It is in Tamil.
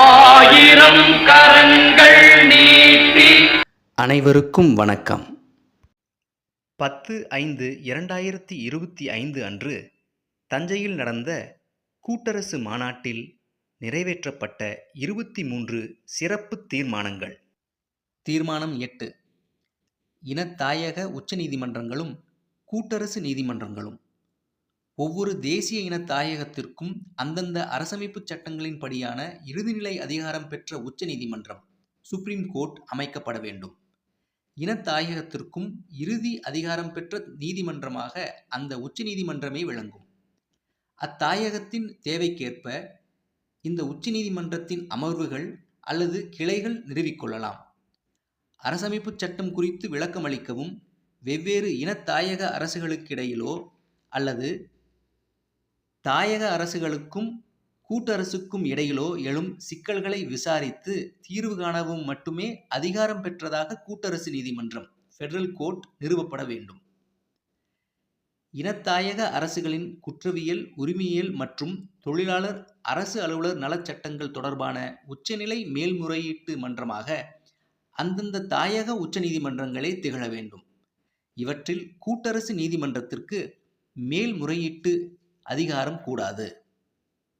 ஆயிரம் கரங்கள் நீட்டி அனைவருக்கும் வணக்கம். பத்து ஐந்து இரண்டாயிரத்தி இருபத்தி ஐந்து அன்று தஞ்சையில் நடந்த கூட்டரசு மாநாட்டில் நிறைவேற்றப்பட்ட இருபத்தி மூன்று சிறப்பு தீர்மானங்கள். தீர்மானம் எட்டு. இனத்தாயக உச்சநீதிமன்றங்களும் கூட்டரசு நீதிமன்றங்களும். ஒவ்வொரு தேசிய இனத்தாயகத்திற்கும் அந்தந்த அரசமைப்புச் சட்டங்களின்படியான இறுதிநிலை அதிகாரம் பெற்ற உச்சநீதிமன்றம் சுப்ரீம் கோர்ட் அமைக்கப்பட வேண்டும். இனத்தாயகத்திற்கும் இறுதி அதிகாரம் பெற்ற நீதிமன்றமாக அந்த உச்சநீதிமன்றமே விளங்கும். அத்தாயகத்தின் தேவைக்கேற்ப இந்த உச்சநீதிமன்றத்தின் அமர்வுகள் அல்லது கிளைகள் நிறுவிக்கொள்ளலாம். அரசமைப்பு சட்டம் குறித்து விளக்கமளிக்கவும் வெவ்வேறு இனத்தாயக அரசுகளுக்கிடையிலோ அல்லது தாயக அரசுகளுக்கும் கூட்டரசுக்கும் இடையிலோ எழும் சிக்கல்களை விசாரித்து தீர்வு காணவும் மட்டுமே அதிகாரம் பெற்றதாக கூட்டரசு நீதிமன்றம் ஃபெடரல் கோர்ட் நிறுவப்பட வேண்டும். இனத்தாயக அரசுகளின் குற்றவியல் உரிமையியல் மற்றும் தொழிலாளர் அரசு அலுவலர் நலச் சட்டங்கள் தொடர்பான உச்சநிலை மேல்முறையீட்டு மன்றமாக அந்தந்த தாயக உச்சநீதிமன்றங்களே திகழ வேண்டும். இவற்றில் கூட்டரசு நீதிமன்றத்திற்கு மேல்முறையீட்டு அதிகாரம் கூடாது.